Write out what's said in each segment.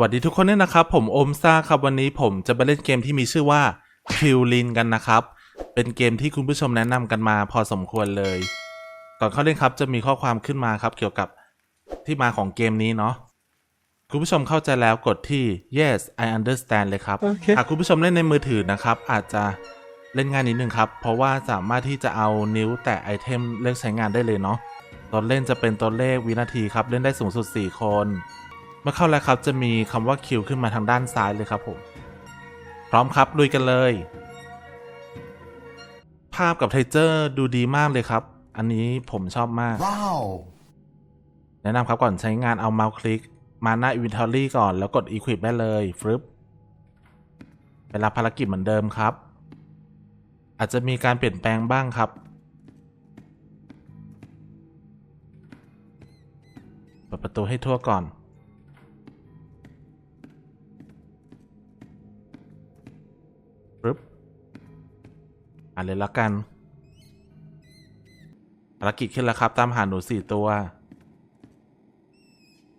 วัสดีทุกคนด้วยนะครับ ผมโอมซ่าครับวันนี้ผมจะมาเล่นเกมที่มีชื่อว่าคิวลินกันนะครับ เป็นเกมที่คุณผู้ชมแนะนำกันมาพอสมควรเลย ก่อนเข้าเล่นครับจะมีข้อความขึ้นมาครับเกี่ยวกับที่มาของเกมนี้เนาะคุณผู้ชมเข้าใจแล้วกดที่ yes I understand เลยครับโอเคหากคุณผู้ชมเล่นในมือถือนะครับ อาจจะเล่นง่ายนิดนึงครับ เพราะว่าสามารถที่จะเอานิ้วแตะไอเทมเลือกใช้งานได้เลยเนาะตอนเล่นจะเป็นตัวเลขวินาทีครับ เล่นได้สูงสุด 4 คน เมื่อเข้าแล้วครับจะมีคำว่าคิวขึ้นมาทางด้านซ้ายเลยครับผม พร้อมครับลุยกันเลย ภาพกับเทเจอร์ดูดีมากเลยครับ อันนี้ผมชอบมาก Wow. แนะนำครับก่อนใช้งานเอาเมาส์คลิก มาหน้า Inventory ก่อนแล้วกด Equip ได้เลยฟรึบไปรับภารกิจเหมือนเดิมครับ อาจจะมีการเปลี่ยนแปลงบ้างครับเปิดประตูให้ทั่วก่อน อ่านเลยละกันภารกิจขึ้นแล้วครับ ตามหาหนูสี่ตัว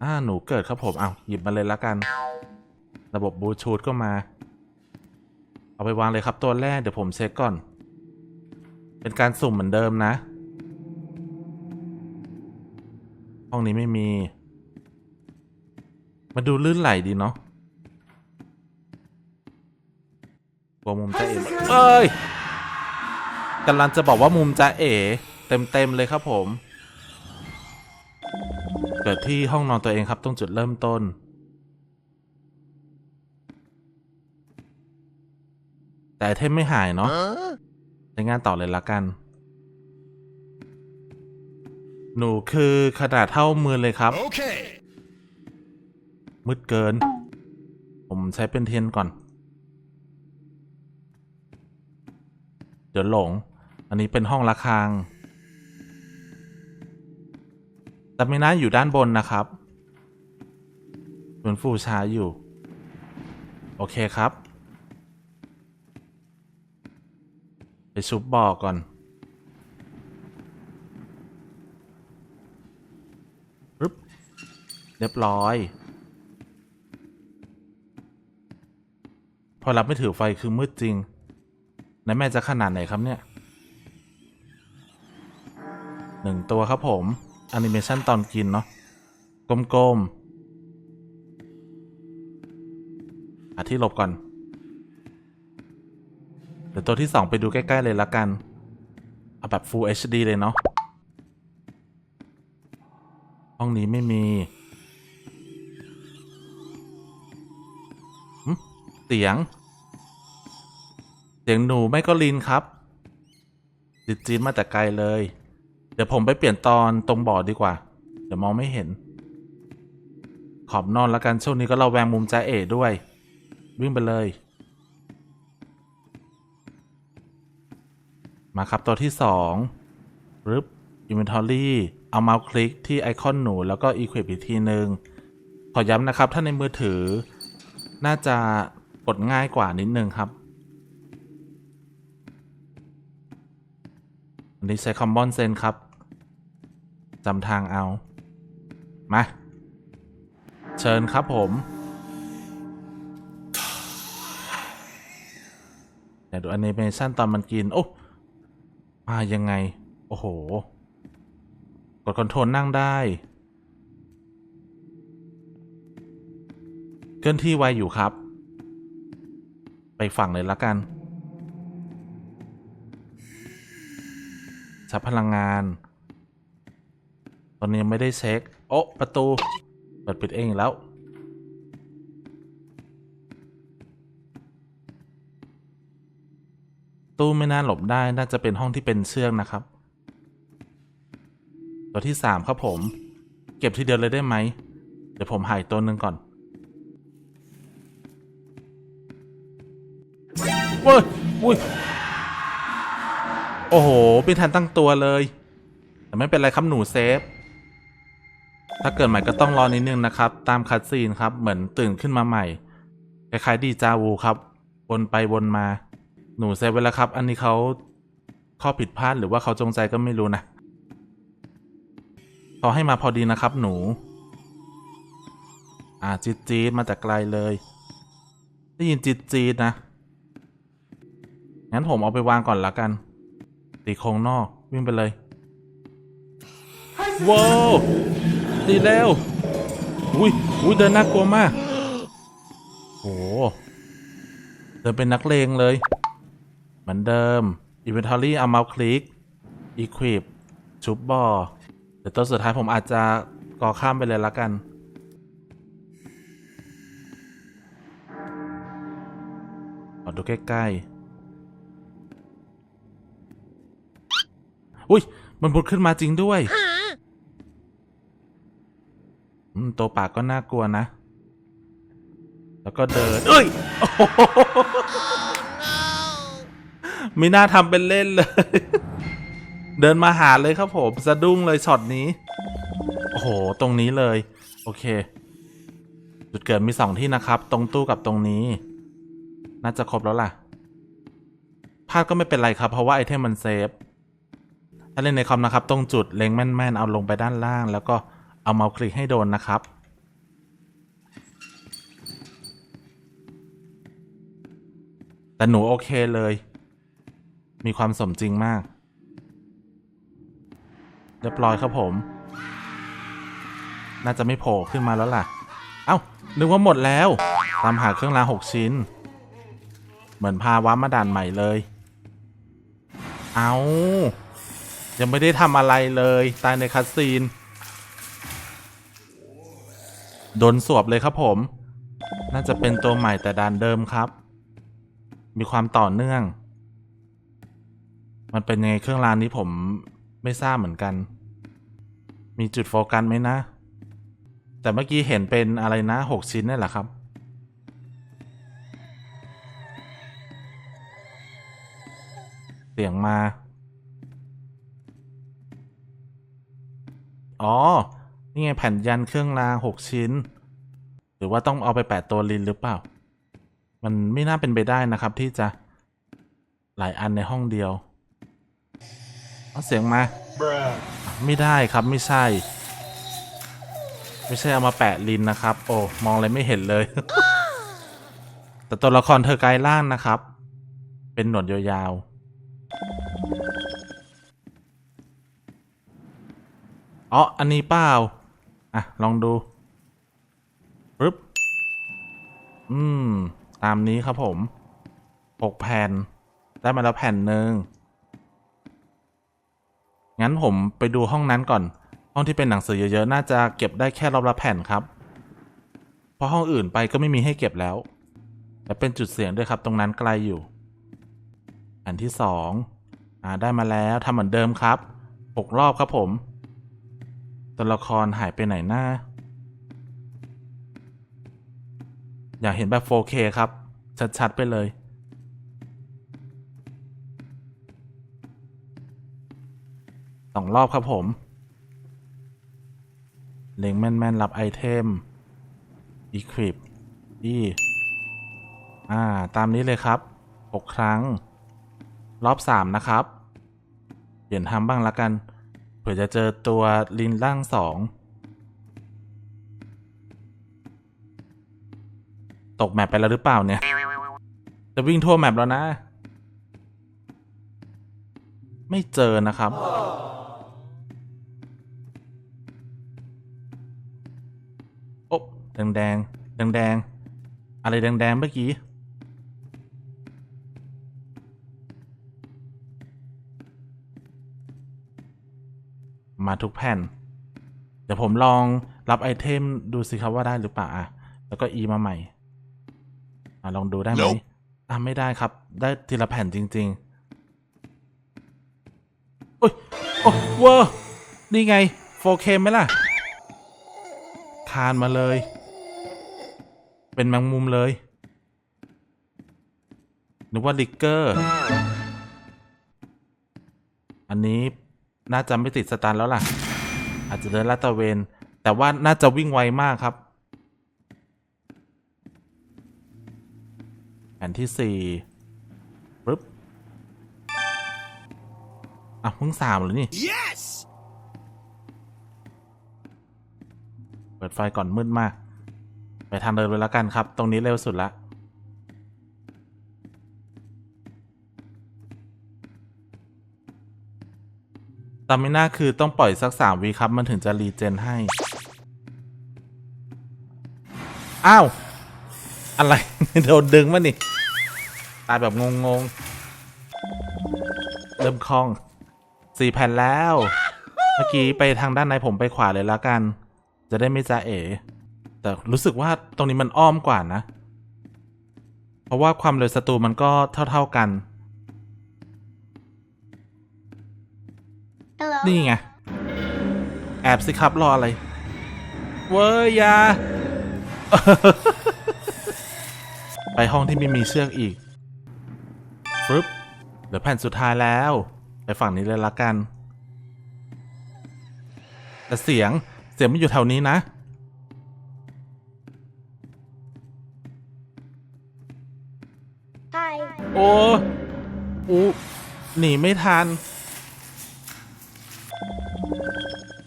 อ่า หนูเกิดครับผมเอาหยิบมาเลยละกัน ระบบบลูทูธก็มา เอาไปวางเลยครับตัวแรก เดี๋ยวผมเช็คก่อน เป็นการสุ่มเหมือนเดิมนะ ห้องนี้ไม่มี มาดูลื่นไหลดีเนาะกลัวมุมจะเอ๋เอ้ย กำลังจะบอกว่ามุมจะเอ๋เต็มๆเลยครับผม เกิดที่ห้องนอนตัวเองครับตรงจุดเริ่มต้น แต่ไอเทมไม่หายเนาะ Huh? ใช้งานต่อเลยละกัน หนูคือขนาดเท่ามือเลยครับ Okay. มืดเกิน ผมใช้เป็นเทียนก่อน เดี๋ยวหลง อันนี้เป็นห้องระฆังแต่ไม่น่าอยู่ด้านบนนะครับเหมือนฟูชาอยู่ โอเคครับ ไปชุบบอกก่อน ปึ๊บ เรียบร้อย พอรับไม่ถือไฟคือมืดจริงนายแม่จะขนาดไหนครับเนี่ย หนึ่งตัวครับผมแอนิเมชันตอนกินเนาะกลมๆหาที่หลบก่อน เดี๋ยวตัวที่สองไปดูใกล้ ๆ เลยละกัน เอาแบบ Full HD เลยเนาะห้องนี้ไม่มีเสียง เสียงหนูไม่ก็ลินครับดิดจีนมาแต่ไกลเลย เดี๋ยวผมไปเปลี่ยนตอนตรงบ่อดีกว่า เดี๋ยวมองไม่เห็น ขอบนอนและกันช่วงนี้ก็เราแวงมุมจ้าเอ๋ด้วย วิ่งไปเลย มาครับตัวที่สองรึบ Inventory เอาเมาส์คลิกที่ไอคอนหนูแล้วก็ Equip อีกทีหนึ่งขอย้ำนะครับ ถ้าในมือถือ น่าจะกดง่ายกว่านิดนึงครับ อันนี้ใช้ Common Sense ครับจำทางเอา มา เชิญครับผมเดี๋ยวดูแอนิเมชันตอนมันกิน โอ้ มายังไง โอ้โห กดคอนโทรลนั่งได้ เคลื่อนที่ไวอยู่ครับ ไปฝั่งเลยละกัน ชับพลังงาน ตอนนี้ยังไม่ได้เช็ค โอ้ ประตู เปิดปิดเองแล้ว ตู้ไม่น่าหลบได้ น่าจะเป็นห้องที่เป็นเชือกนะครับ ตัวที่สามครับผม เก็บทีเดียวเลยได้ไหม เดี๋ยวผมหายตัวหนึ่งก่อนเว้ยอุ้ย โอ้โหไม่ทันตั้งตัวเลย แต่ไม่เป็นไรครับหนูเซฟ ถ้าเกิดใหม่ก็ต้องรอนิดนึงนะครับ ตามคัดซีนครับ เหมือนตื่นขึ้นมาใหม่ คล้ายๆดีจาวูครับ วนไปวนมา หนูเซฟไว้แล้วครับ อันนี้เขาข้อผิดพลาดหรือว่าเขาจงใจก็ไม่รู้นะเขาให้มาพอดีนะครับ หนู อ่าจีดจีดมาจากไกลเลย ได้ยินจีดจีดนะ งั้นผมเอาไปวางก่อนละกัน ตีโครงนอก วิ่งไปเลยว้าวตีเร็วอุ้ยอุ้ยเดินน่ากลัวมากโหเดินเป็นนักเลงเลย เหมือนเดิม Inventory เอาเมาส์คลิก Equip ชุบบอเดี๋ยวตัวสุดท้ายผมอาจจะกอข้ามไปเลยละกันขอดูใกล้ ๆ อุ้ย มันพุดขึ้นมาจริงด้วยอืมตัวปากก็น่ากลัวนะ แล้วก็เดิน เอ้ยโอ้โหไม่น่าทำเป็นเล่นเลย เดินมาหาเลยครับผมสะดุ้งเลยช็อตนี้ โอ้โห ตรงนี้เลย โอเค จุดเกิดมีสองที่นะครับ ตรงตู้กับตรงนี้ น่าจะครบแล้วล่ะพลาดก็ไม่เป็นไรครับ เพราะว่าไอเทมมันเซฟ ถ้าเล่นในคอมนะครับ ตรงจุดเล็งแม่นๆ เอาลงไปด้านล่าง แล้วก็เอาเมาส์คลิกให้โดนนะครับ แต่หนูโอเคเลย มีความสมจริงมาก เรียบร้อยครับผม น่าจะไม่โผล่ขึ้นมาแล้วล่ะ เอ้า นึกว่าหมดแล้ว ตามหาเครื่องรางหกชิ้น เหมือนพาว้ามาด่านใหม่เลย เอา ยังไม่ได้ทำอะไรเลย ตายในคัสซีน โดนสวบเลยครับผม น่าจะเป็นตัวใหม่แต่ด่านเดิมครับ มีความต่อเนื่อง มันเป็นยังไงเครื่องรางนี้ผมไม่ทราบเหมือนกัน มีจุดโฟกัสไหมนะ แต่เมื่อกี้เห็นเป็นอะไรนะหกชิ้นนี่แหละครับเสียงมา อ๋อ นี่ไงแผ่นยันเครื่องรางหกชิ้น หรือว่าต้องเอาไปแปะตัวลินหรือเปล่า มันไม่น่าเป็นไปได้นะครับที่จะหลายอันในห้องเดียว เอาเสียงมา ไม่ได้ครับไม่ใช่ ไม่ใช่เอามาแปะลินนะครับ โอ้มองอะไรไม่เห็นเลย แต่ตัวละครเธอกลายร่างนะครับ เป็นหนวดยาวๆ อ๋อ อันนี้เปล่า อะ ลองดูปึ๊บ อืม ตามนี้ครับผมหกแผ่น ได้มาแล้วแผ่นหนึ่งงั้นผมไปดูห้องนั้นก่อน ห้องที่เป็นหนังสือเยอะๆ น่าจะเก็บได้แค่รอบละแผ่นครับ เพราะห้องอื่นไปก็ไม่มีให้เก็บแล้วและเป็นจุดเสี่ยงด้วยครับ ตรงนั้นไกลอยู่แผ่นที่สองอ่าได้มาแล้วทำเหมือนเดิมครับหกรอบครับผม ตัวละครหายไปไหนหน้า อยากเห็นแบบ 4K ครับ ชัด ๆ ไปเลย สองรอบครับผม เล็งแม่น ๆ รับไอเทม Equip อีอ่า ตามนี้เลยครับ 6 ครั้ง รอบ 3 นะครับ เปลี่ยนทำบ้างละกัน เผื่อจะเจอตัวลินล่างสองตกแมปไปแล้วหรือเปล่าเนี่ย จะวิ่งทั่วแมปแล้วนะ ไม่เจอนะครับ โอ๊ะแดงแดงแดงแดงอะไรแดงแดงเมื่อกี้ มาทุกแผ่น เดี๋ยวผมลองรับไอเทมดูสิครับว่าได้หรือเปล่าอะแล้วก็ E มาใหม่ อะลองดูได้ไหม Nope อะไม่ได้ครับ ได้ทีละแผ่นจริงๆโอ้ยโอ้เวอร์นี่ไง 4K ไหมล่ะ คานมาเลย เป็นแมงมุมเลย นึกว่าลิกเกอร์ อันนี้ น่าจะไม่ติดสตาร์ทแล้วล่ะ อาจจะเดินลาดตระเวน แต่ว่าน่าจะวิ่งไวมากครับแผ่นที่สี่ปึ๊บอะเพิ่งสามเหรือนี่ Yes! เปิดไฟก่อนมืดมาก ไปทางเดินเลยแล้วกันครับ ตรงนี้เร็วสุดละามิน่าคือต้องปล่อยสักสามวีครับ มันถึงจะรีเจนให้ อ้าว อะไรโดนดึงมานี่ ตายแบบงงๆ เริ่มคล่องสี่แผ่นแล้ว เมื่อกี้ไปทางด้านในผมไปขวาเลยแล้วกัน จะได้ไม่จ้าเอ๋แต่รู้สึกว่าตรงนี้มันอ้อมกว่านะ เพราะว่าความเร็วศัตรูมันก็เท่า ๆกัน นี่ไง แอบสิครับรออะไร เว้ยอยา ไปห้องที่ไม่มีเชือกอีกฟึบเหลือแผ่นสุดท้ายแล้ว ไปฝั่งนี้เลยละกัน แต่เสียงเสียงมันอยู่แถวนี้นะ Hi. โอ้อูหนีไม่ทัน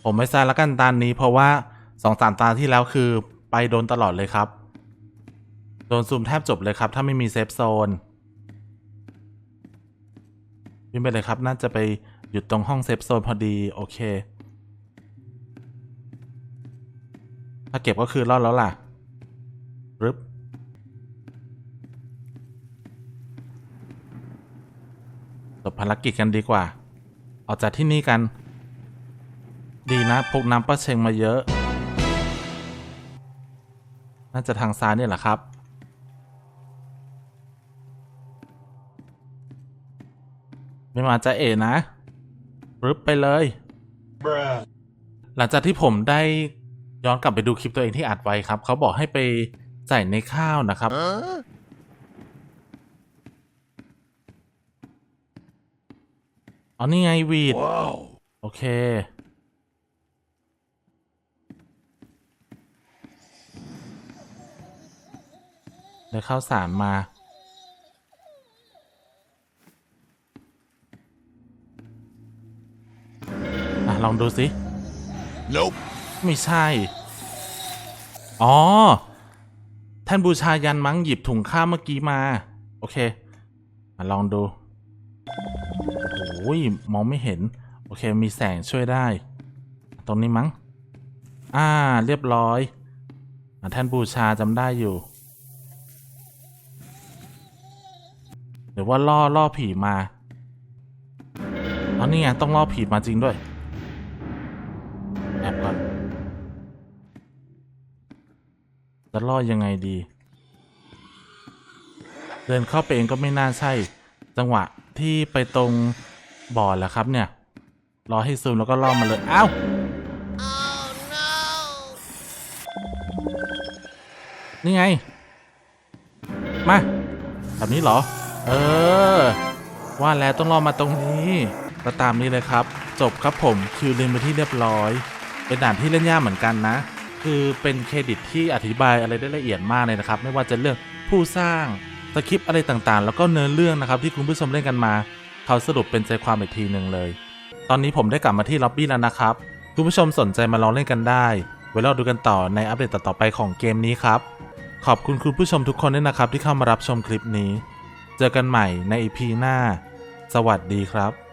ผมไม่ทราบแล้วกันตานนี้ เพราะว่าสองสามตาที่แล้วคือไปโดนตลอดเลยครับ โดนซูมแทบจบเลยครับ ถ้าไม่มีเซฟโซนวิ่งไปเลยครับ น่าจะไปหยุดตรงห้องเซฟโซนพอดี โอเค ถ้าเก็บก็คือรอดแล้วล่ะรึบจบภารกิจกันดีกว่า ออกจากที่นี่กัน ดีนะพกน้ำป้าเชงมาเยอะ น่าจะทางซ้ายเนี่ยแหละครับ ไม่มาจะเอ๋นะรึบไปเลย Bruh. หลังจากที่ผมได้ย้อนกลับไปดูคลิปตัวเองที่อัดไว้ครับ เขาบอกให้ไปใส่ในข้าวนะครับอ๋อนี่ไงวีด Wow. โอเค ได้ข้าวสารมาอะลองดูสิ Nope. ไม่ใช่ อ๋อ ท่านบูชายันมั้งหยิบถุงข้าวเมื่อกี้มา โอเคอะลองดู โอ้ย มองไม่เห็น โอเค มีแสงช่วยได้ ตรงนี้มั้ง อ่า เรียบร้อยอะท่านบูชาจำได้อยู่ หรือว่าล่อล่อผีมาอ๋อนี่ไงต้องล่อผีมาจริงด้วยแอบก่อนจะล่อยังไงดี เดินเข้าไปเองก็ไม่น่าใช่ จังหวะที่ไปตรงบ่อแหละครับเนี่ย รอให้ซูมแล้วก็ล่อมาเลยอ้าวนี่ไง มา แบบนี้เหรอ เออ ว่าแล้วต้องรอมาตรงนี้ก็ตามนี้เลยครับ จบครับผมคิวลินไปที่เรียบร้อย เป็นด่านที่เล่นยากเหมือนกันนะ คือเป็นเครดิตที่อธิบายอะไรได้ละเอียดมากเลยนะครับ ไม่ว่าจะเรื่องผู้สร้างสคริปต์อะไรต่างๆ แล้วก็เนื้อเรื่องนะครับ ที่คุณผู้ชมเล่นกันมา เขาสรุปเป็นใจความอีกทีหนึ่งเลย ตอนนี้ผมได้กลับมาที่ล็อบบี้แล้วนะครับ คุณผู้ชมสนใจมาลองเล่นกันได้ไว้รอดูกันต่อในอัปเดตต่อๆไปของเกมนี้ครับขอบคุณคุณผู้ชมทุกคนด้วยนะครับที่เข้ามารับชมคลิปนี้ เจอกันใหม่ในอีพีหน้า สวัสดีครับ